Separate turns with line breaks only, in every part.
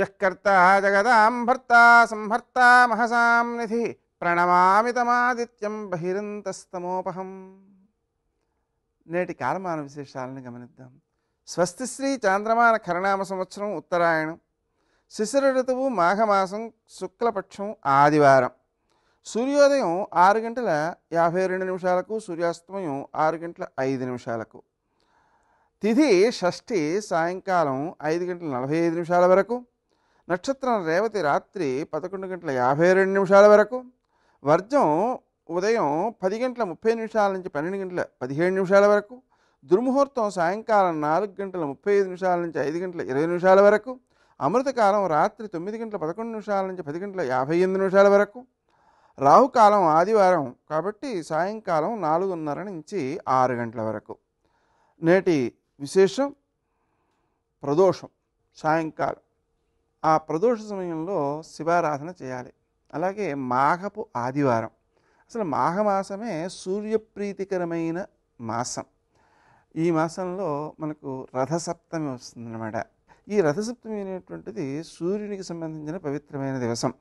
యకర్త జగదాం భర్త సంహర్త మహసాం నిధి ప్రణమామి తమాదిత్యం బహిరంతస్తమోపహం నేటి కాలమాన విశేషాలను గమనిద్దాం. స్వస్తి శ్రీ చాంద్రమాన ఖరణామ సంవత్సరం ఉత్తరాయణం. శిశిర ఋతువు మాఘమాసం శుక్లపక్షం ఆదివారం. సూర్యోదయం ఆరు గంటల యాభై రెండు నిమిషాలకు సూర్యాస్తమయం ఆరు గంటల ఐదు నిమిషాలకు. తిథి షష్ఠి సాయంకాలం ఐదు గంటల నలభై ఐదు నిమిషాల వరకు. నక్షత్రం రేవతి రాత్రి పదకొండు గంటల యాభై రెండు నిమిషాల వరకు వర్జం ఉదయం పది గంటల ముప్పై నిమిషాల నుంచి పన్నెండు గంటల పదిహేడు నిమిషాల వరకు దుర్ముహూర్తం సాయంకాలం నాలుగు గంటల ముప్పై ఐదు నిమిషాల నుంచి ఐదు గంటల ఇరవై నిమిషాల వరకు అమృతకాలం రాత్రి తొమ్మిది గంటల పదకొండు నిమిషాల నుంచి పది గంటల యాభై ఎనిమిది నిమిషాల వరకు రాహుకాలం ఆదివారం కాబట్టి సాయంకాలం నాలుగున్నర నుంచి ఆరు గంటల వరకు. నేటి విశేషం ప్రదోషం సాయంకాలం. ఆ ప్రదోష సమయంలో శివారాధన చేయాలి. అలాగే మాఘపు ఆదివారం. అసలు మాఘమాసమే సూర్యప్రీతికరమైన మాసం. ఈ మాసంలో మనకు రథసప్తమి వస్తుందన్నమాట. ఈ రథసప్తమి అనేటువంటిది సూర్యునికి సంబంధించిన పవిత్రమైన దివసం.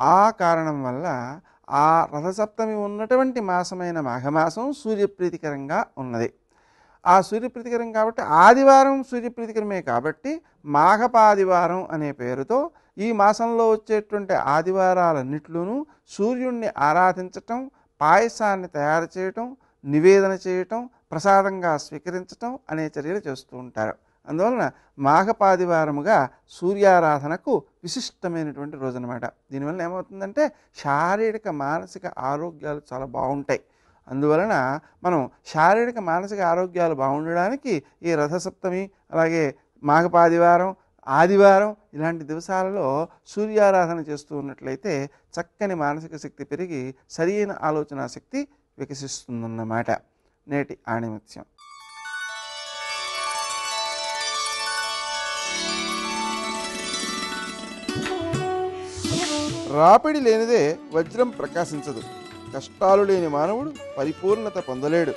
ఆ కారణం వల్ల ఆ రథసప్తమి ఉన్నటువంటి మాసమైన మాఘమాసం సూర్యప్రీతికరంగా ఉన్నది. ఆ సూర్యప్రీతికరం కాబట్టి ఆదివారం సూర్యప్రీతికరమే కాబట్టి మాఘపాదివారం అనే పేరుతో ఈ మాసంలో వచ్చేటువంటి ఆదివారాలన్నిట్లోనూ సూర్యుణ్ణి ఆరాధించటం పాయసాన్ని తయారు చేయటం నివేదన చేయటం ప్రసాదంగా స్వీకరించటం అనే చర్యలు చేస్తూ ఉంటారు. అందువలన మాఘపాదివారముగా సూర్యారాధనకు విశిష్టమైనటువంటి రోజు అనమాట దీనివల్ల ఏమవుతుందంటే శారీరక మానసిక ఆరోగ్యాలు చాలా బాగుంటాయి. అందువలన మనం శారీరక మానసిక ఆరోగ్యాలు బాగుండడానికి ఈ రథసప్తమి అలాగే మాఘపాదివారం ఆదివారం ఇలాంటి దివసాలలో సూర్యారాధన చేస్తూ ఉన్నట్లయితే చక్కని మానసిక శక్తి పెరిగి సరైన ఆలోచన శక్తి వికసిస్తుందన్నమాట. నేటి ఆణిముత్యం. రాపిడి లేనిదే వజ్రం ప్రకాశించదు. కష్టాలు లేని మానవుడు పరిపూర్ణత పొందలేడు.